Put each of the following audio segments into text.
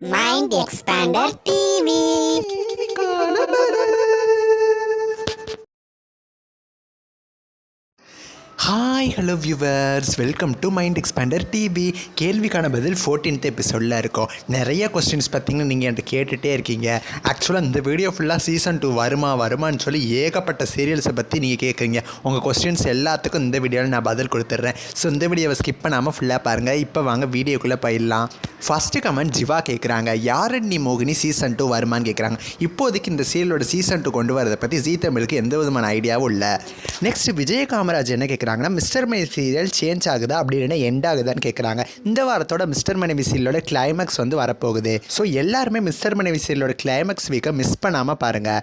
Mind Expander TV. Hi hello viewers welcome to Mind Expander TV கேள்விக்கான பதில் fourteenth எபிசோடில் இருக்கும். நிறைய கொஸ்டின்ஸ் பார்த்தீங்கன்னா நீங்கள் என்கிட்ட கேட்டுகிட்டே இருக்கீங்க. ஆக்சுவலாக இந்த வீடியோ ஃபுல்லாக சீசன் டூ வருமா வருமான்னு சொல்லி ஏகப்பட்ட சீரியல்ஸை பற்றி நீங்கள் கேட்குறீங்க உங்கள் கொஸ்டின்ஸ் எல்லாத்துக்கும் இந்த வீடியோவில் நான் பதில் கொடுத்துட்றேன். ஸோ இந்த வீடியோவை ஸ்கிப் பண்ணாமல் ஃபுல்லாக பாருங்கள் இப்போ வாங்க வீடியோக்குள்ளே போயிடலாம். ஃபஸ்ட்டு கமெண்ட் ஜிவா கேட்குறாங்க யாரண்ணி மோகினி சீசன் டூ வருமான்னு கேட்குறாங்க இப்போதைக்கு இந்த சீரியலோட சீசன் டூ கொண்டு வரதை பற்றி ஜீ தமிழுக்கு எந்த விதமான ஐடியாவும் இல்லை. நெக்ஸ்ட் விஜய காமராஜ் என்ன கேட்குறாங்கன்னா மிஸ்டர் மணி சீரியல் சேஞ்ச் ஆகுதா? அப்படின்னு எண்ட் ஆகுதான்னு கேட்குறாங்க இந்த வாரத்தோட மிஸ்டர் மனைவி சீரியலோட கிளைமேக்ஸ் வந்து வரப்போகுது. ஸோ எல்லாருமே மிஸ்டர் மனைவி சீரியலோட கிளைமேக்ஸ் வீக்கை மிஸ் பண்ணாமல் பாருங்கள்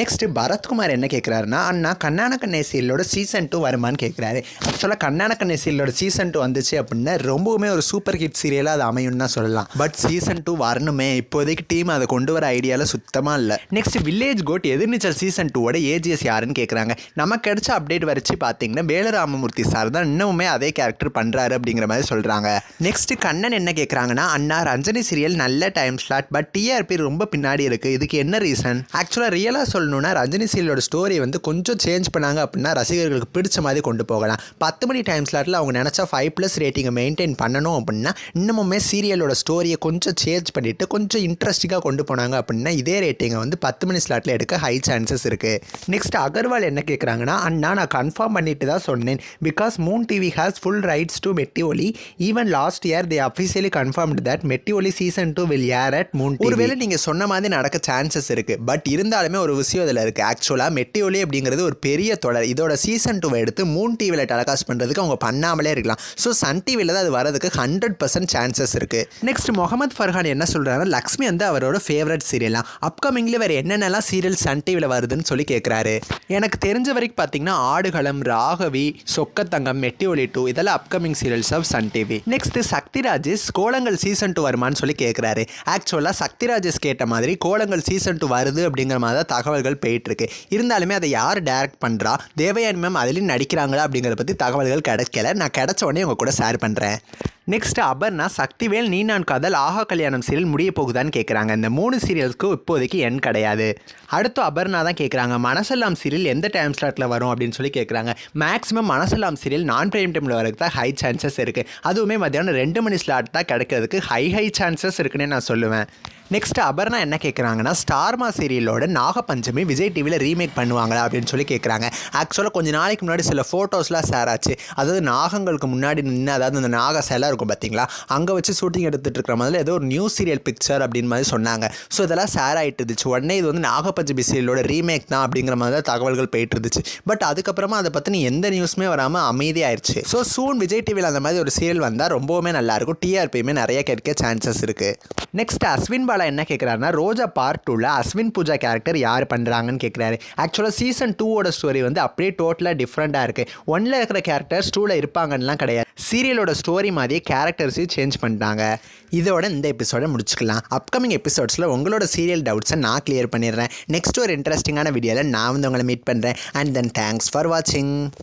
நெக்ஸ்ட் பரத்குமார் என்ன கேட்குறாருன்னா அண்ணா கண்ணான கண்ணே சீரியலோட சீசன் டூ வருமான்னு கேட்குறாரு ஆக்சுவலாக கண்ணான கண்ணே சீரியலோட சீசன் டூ வந்துச்சு அப்படின்னா ரொம்பவுமே ஒரு சூப்பர் ஹிட் சீரியலாக அது அமையும்னு தான் சொல்லலாம். பட் சீசன் டூ வரணுமே. இப்போதைக்கு டீம் அதை கொண்டு வர ஐடியாவில் சுத்தமாக இல்லை. நெக்ஸ்ட் வில்லேஜ் கோட் எதிர்நீச்சல் சீசன் டூவோட ஏஜிஎஸ் யாருன்னு கேட்குறாங்க நமக்கு கிடைச்ச அப்டேட் வரைச்சு பார்த்தீங்கன்னா ராமமூர்த்தி சார் தான் இன்னுமே அதே கேரக்டர் பண்ணுறாரு அப்படிங்கிற மாதிரி சொல்கிறாங்க நெக்ஸ்ட் கண்ணன் என்ன கேட்குறாங்கன்னா அண்ணா ரஞ்சனி சீரியல் நல்ல டைம் ஸ்லாட் பட் டிஆர்பி ரொம்ப பின்னாடி இருக்குது இதுக்கு என்ன ரீசன் ஆக்சுவலாக ரியலாக சொல்லணும்னா ரஞ்சனி சீரியலோட ஸ்டோரி வந்து கொஞ்சம் சேஞ்ச் பண்ணாங்க அப்படின்னா ரசிகர்களுக்கு பிடிச்ச மாதிரி கொண்டு போகலாம். பத்து மணி டைம் ஸ்லாட்டில் அவங்க நினச்சா ஃபைவ் ப்ளஸ் ரேட்டிங்கை மெயின்டைன் பண்ணணும் அப்படின்னா இன்னமுமே சீரியலோட ஸ்டோரியை கொஞ்சம் சேஞ்ச் பண்ணிவிட்டு கொஞ்சம் இன்ட்ரெஸ்டிங்காக கொண்டு போனாங்க அப்படின்னா இதே ரேட்டிங்கை வந்து பத்து மணி ஸ்லாட்டில் எடுக்க ஹை சான்சஸ் இருக்குது நெக்ஸ்ட் அகர்வால் என்ன கேட்குறாங்கன்னா அண்ணா நான் கன்ஃபார்ம் பண்ணிட்டு தான் சொன்னேன். Because Moon TV has full rights to Metti Oli even last year they officially confirmed that Metti Oli season two will air at Moon ஒருவேளை நீங்கள் சொன்ன மாதிரி நடக்க சான்சஸ் இருக்குது பட் இருந்தாலுமே ஒரு விஷயம் இதில் இருக்குது ஆக்சுவலாக மெட்டி ஒலி அப்படிங்கிறது ஒரு பெரிய தொடர். இதோட சீசன் டூவை எடுத்து மூன் டிவியில் டெலகாஸ்ட் பண்ணுறதுக்கு அவங்க பண்ணாமலே இருக்கலாம். ஸோ சன் டிவியில் தான் அது வரதுக்கு ஹண்ட்ரட் பர்சன்ட் சான்சஸ் இருக்குது நெக்ஸ்ட் முகமது ஃபர்ஹான் என்ன சொல்கிறாருன்னா லக்ஷ்மி வந்து அவரோட ஃபேவரட் சீரியலாம் அப்கமிங்கில் வேறு என்னென்னலாம் சீரியல் சன் டிவியில் வருதுன்னு சொல்லி கேட்குறாரு எனக்கு தெரிஞ்ச வரைக்கும் பார்த்தீங்கன்னா ஆடுகளம் ராகவி சொக்கத்தங்கம் மெட்டி ஒலி டூ இதெல்லாம் upcoming serials of Sun TV next Sakthi Rajesh Kolangal season two வருமான்னு சொல்லி கேட்குறாரு ஆக்சுவலாக சக்தி ராஜேஷ் கேட்ட மாதிரி கோலங்கள் சீசன் டூ வருது அப்படிங்கிற மாதிரி தான் தகவல்கள் போயிட்டுருக்கு. இருந்தாலுமே அதை யார் டைரக்ட் பண்ணுறா தேவயானி மேம் அதுலேயும் நடிக்கிறாங்களா அப்படிங்கிறத பற்றி தகவல்கள் கிடைக்கல. நான் கிடைச்ச உடனே உங்கள் கூட ஷேர் பண்ணுறேன் நெக்ஸ்ட் அபர்ணா சக்திவேல் நீ நான் காதல் ஆஹா கல்யாணம் சீரியல் முடிய போகுதான்னு கேட்குறாங்க இந்த மூணு சீரியல்ஸ்க்கு இப்போதைக்கு எண் கிடையாது. அடுத்து அபர்ணா தான் கேட்குறாங்க மனசெல்லாம் சீரியல் எந்த டைம் ஸ்லாட்டில் வரும் அப்படின்னு சொல்லி கேட்குறாங்க மேக்ஸிமம் மனசெல்லாம் சீரியல் நான் பிரைம் டைமில் வரதுக்கு தான் ஹை சான்சஸ் இருக்குது அதுவுமே மத்தியானம் ரெண்டு மணி ஸ்லாட் தான் கிடைக்கிறதுக்கு ஹை ஹை சான்சஸ் இருக்குன்னே நான் சொல்லுவேன். நெக்ஸ்ட் அபர்ணா என்ன கேட்குறாங்கன்னா ஸ்டார்மா சீரியலோட நாகப்பஞ்சமி விஜய் டிவியில் ரீமேக் பண்ணுவாங்களா அப்படின்னு சொல்லி கேட்குறாங்க ஆக்சுவலாக கொஞ்சம் நாளைக்கு முன்னாடி சில ஃபோட்டோஸ்லாம் ஷேர் ஆச்சு. அதாவது நாகங்களுக்கு முன்னாடி நின்று அதாவது அந்த நாக சிலை இருக்கும் பார்த்தீங்களா அங்கே வச்சு ஷூட்டிங் எடுத்துகிட்டு இருக்கிற மாதிரி ஏதோ ஒரு நியூ சீரியல் பிக்சர் அப்படின்னு மாதிரி சொன்னாங்க. ஸோ இதெல்லாம் ஷேர் ஆகிட்டு இருந்துச்சு. உடனே இது வந்து நாகப்பஞ்சமி சீரியலோட ரீமேக் தான் அப்படிங்கிற மாதிரி தான் தகவல்கள் போயிட்டு இருந்துச்சு. பட் அதுக்கப்புறமா அதை பற்றின எந்த நியூஸுமே வராமல் அமைதியாயிருச்சு. ஸோ சூன் விஜய் டிவியில் அந்த மாதிரி ஒரு சீரியல் வந்தால் ரொம்பவுமே நல்லாயிருக்கும் டிஆர்பியுமே நிறைய கிடைக்க சான்சஸ் இருக்குது நெக்ஸ்ட் அஸ்வின் பாலா என்ன கேட்குறாருன்னா ரோஜா பார்ட் டூவில் அஸ்வின் பூஜா கேரக்டர் யார் பண்ணுறாங்கன்னு கேட்குறாரு ஆக்சுவலாக சீசன் டூவோட ஸ்டோரி வந்து அப்படியே டோட்டலாக டிஃப்ரெண்ட்டாக இருக்குது ஒன்ல இருக்கிற கேரக்டர்ஸ் டூவில் இருப்பாங்கன்னுலாம் கிடையாது. சீரியலோட ஸ்டோரி மாதிரியே கேரக்டர்ஸையும் சேஞ்ச் பண்ணிட்டாங்க இதோட இந்த எபிசோடை முடிச்சுக்கலாம். அப்கமிங் எபிசோட்ஸில் உங்களோட சீரியல் டவுட்ஸை நான் கிளியர் பண்ணிடுறேன். நெக்ஸ்ட் ஒரு இன்ட்ரெஸ்டிங்கான வீடியோவில் நான் வந்து உங்களை மீட் பண்ணுறேன் அண்ட் தென் தேங்க்ஸ் ஃபார் வாட்சிங்